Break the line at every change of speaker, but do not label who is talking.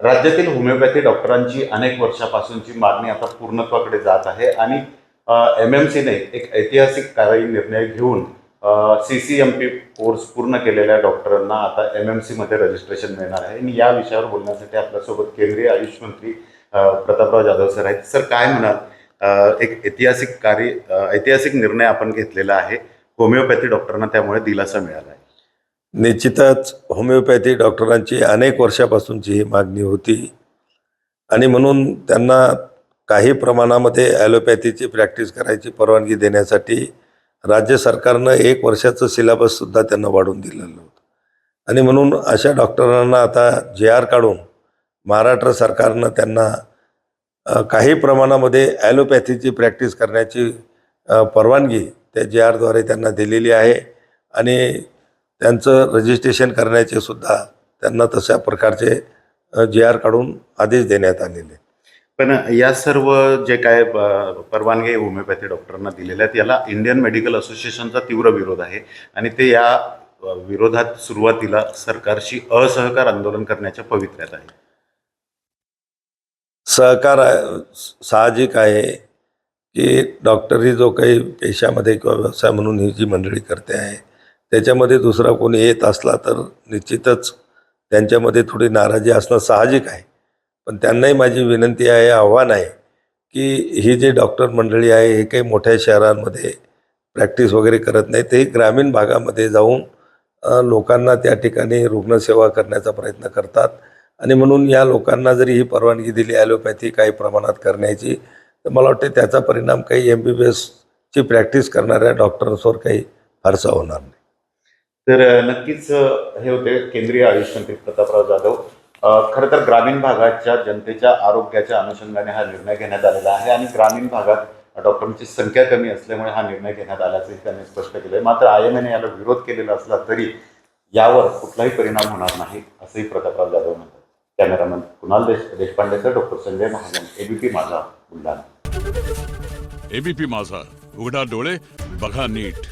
राज्यातील होमिओपॅथी डॉक्टरांची अनेक वर्षापासूनची मागणी आता पूर्णत्वाकडे जात आहे आणि एम एम सीने एक ऐतिहासिक कारवाई निर्णय घेऊन C C M P course पूर्ण केलेल्या डॉक्टरांना आता एम एम सीमध्ये रजिस्ट्रेशन मिळणार आहे. आणि या विषयावर बोलण्यासाठी आपल्यासोबत केंद्रीय आयुष मंत्री प्रतापराव जाधव सर आहेत. सर काय म्हणाल? एक ऐतिहासिक कार्य ऐतिहासिक निर्णय आपण घेतलेला आहे. होमिओपॅथी डॉक्टरांना त्यामुळे दिलासा मिळाला आहे.
निश्चितच होमिओपॅथी डॉक्टरांची अनेक वर्षापासूनची ही मागणी होती. आणि म्हणून त्यांना काही प्रमाणामध्ये ॲलोपॅथीची प्रॅक्टिस करायची परवानगी देण्यासाठी राज्य सरकारनं एक वर्षाचं सिलेबससुद्धा त्यांना वाढवून दिलेलं होतं. आणि म्हणून अशा डॉक्टरांना आता जे आर काढून महाराष्ट्र सरकारनं त्यांना काही प्रमाणामध्ये ॲलोपॅथीची प्रॅक्टिस करण्याची परवानगी त्या जे आरद्वारे त्यांना दिलेली आहे. आणि त्यांचं रजिस्ट्रेशन करण्याचे सुद्धा त्यांना तशा प्रकारचे जे आर काढून आदेश देण्यात आलेले
पण या सर्व जे काय परवानगी होमिओपॅथी डॉक्टरांना दिलेल्या आहेत याला इंडियन मेडिकल असोसिएशनचा तीव्र विरोध आहे आणि ते या विरोधात सुरुवातीला सरकारशी असहकार आंदोलन करण्याच्या पवित्र्यात आहे.
सहकार साहजिक आहे की डॉक्टरी जो काही पेशामध्ये किंवा व्यवसाय म्हणून ही जी मंडळी करते आहे त्याच्यामध्ये दुसरा कोणी येत असला तर निश्चितच त्यांच्यामध्ये थोडी नाराजी असणं साहजिक आहे. पण त्यांनाही माझी विनंती आहे आव्हान आहे की ही जी डॉक्टर मंडळी आहे हे काही मोठ्या शहरांमध्ये प्रॅक्टिस वगैरे करत नाही ते ग्रामीण भागामध्ये जाऊन लोकांना त्या ठिकाणी रुग्णसेवा करण्याचा प्रयत्न करतात. आणि म्हणून या लोकांना जरी ही परवानगी दिली ॲलोपॅथी काही प्रमाणात करण्याची तर मला वाटते त्याचा परिणाम काही एम बी बी एसची प्रॅक्टिस करणाऱ्या डॉक्टर्सवर काही फारसा होणार नाही.
तर नक्कीच हे होते केंद्रीय आयुष मंत्री प्रतापराव जाधव. खरं तर ग्रामीण भागाच्या जनतेच्या आरोग्याच्या अनुषंगाने हा निर्णय घेण्यात आलेला आहे आणि ग्रामीण भागात डॉक्टरांची संख्या कमी असल्यामुळे हा निर्णय घेण्यात आल्याचंही त्यांनी स्पष्ट केलं मात्र आय एम एने याला विरोध केलेला असला तरी यावर कुठलाही परिणाम होणार नाही असंही प्रतापराव जाधव म्हणतात. Cameraman Kunal Desh देशपांडेसह doctor Sanjay Mahajan ABP Majha Buldhana.
ABP माझा उघडा डोळे बघा नीट.